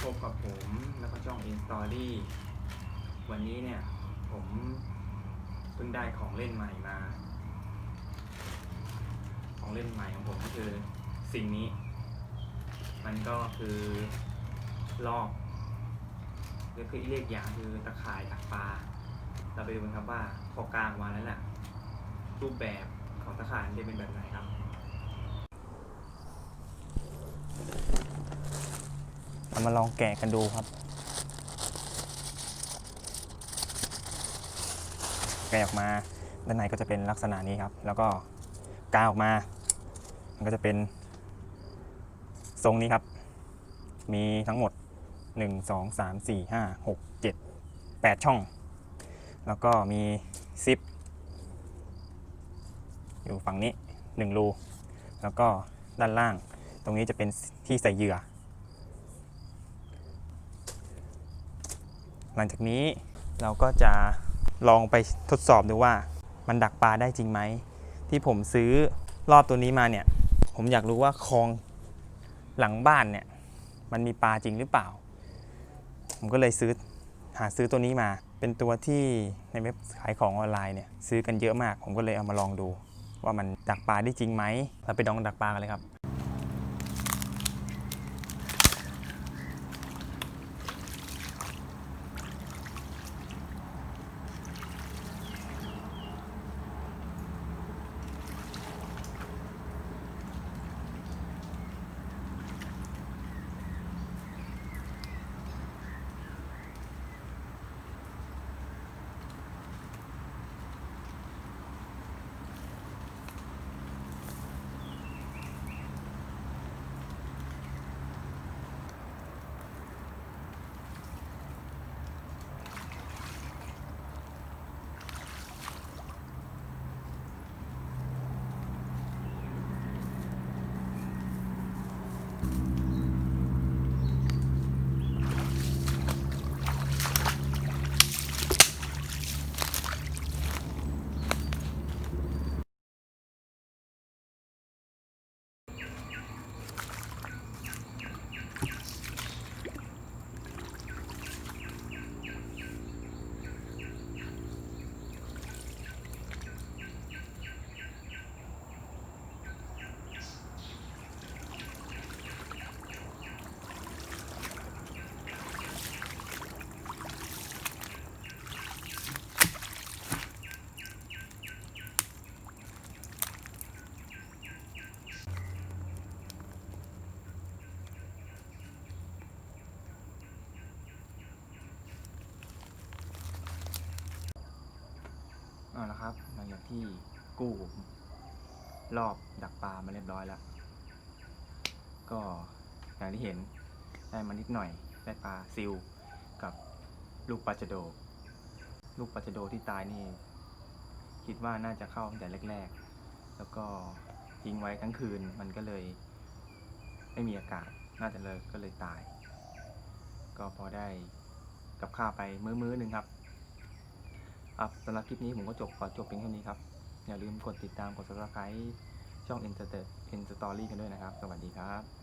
พบกับผมแล้วก็ช่อง In Story วันนี้เนี่ย ผมเพิ่งได้ของเล่นใหม่มา ของเล่นใหม่ของผมก็คือสิ่งนี้ มันก็คือลอกหรือคือเรียกอย่างคือตะข่ายดักปลาเราไปดูกันครับว่าพอกลางมาแล้วน่ะรูปแบบของตะข่ายจะเป็นแบบไหนครับ เรามาลองแกะกันดูครับ แกะออกมาด้านในก็จะเป็นลักษณะนี้ครับ แล้วก็กางออกมา มันก็จะเป็นทรงนี้ครับ มีทั้งหมด 1 2 3 4 5 6 7 8 ช่อง แล้วก็มีซิปอยู่ฝั่งนี้ 1 รู แล้วก็ด้านล่าง ตรงนี้จะเป็นที่ใส่เหยื่อ หลังจากนี้เราก็จะลองไปทดสอบดูว่ามันดักปลาได้จริงไหม ที่ผมซื้อรอบตัวนี้มาเนี่ย ผมอยากรู้ว่าคลองหลังบ้านเนี่ย มันมีปลาจริงหรือเปล่า ผมก็เลยซื้อหาซื้อตัวนี้มา เป็นตัวที่ในเว็บขายของออนไลน์เนี่ยซื้อกันเยอะมาก ผมก็เลยเอามาลองดู ว่ามันดักปลาได้จริงไหมเราไปลองดักปลากันเลยครับ เอาละครับหลังจากที่กู้รอบดักปลามาเรียบร้อยแล้ว ก็อย่างที่เห็นได้มานิดหน่อยได้ปลาซิลกับลูกปลาจโด ลูกปลาจโดที่ตายนี่ คิดว่าน่าจะเข้าแต่แรกๆ แล้วก็ทิ้งไว้ทั้งคืนมันก็เลย ไม่มีอากาศน่าจะเลยก็เลยตาย ก็พอได้กับข้าวไปมื้อมื้อหนึ่งครับ ครับสำหรับคลิปนี้ผมก็จบขอจบเพียงเท่านี้ครับ อย่าลืมกดติดตามกด subscribe ช่อง Insta i n Story กันด้วยนะครับ สวัสดีครับ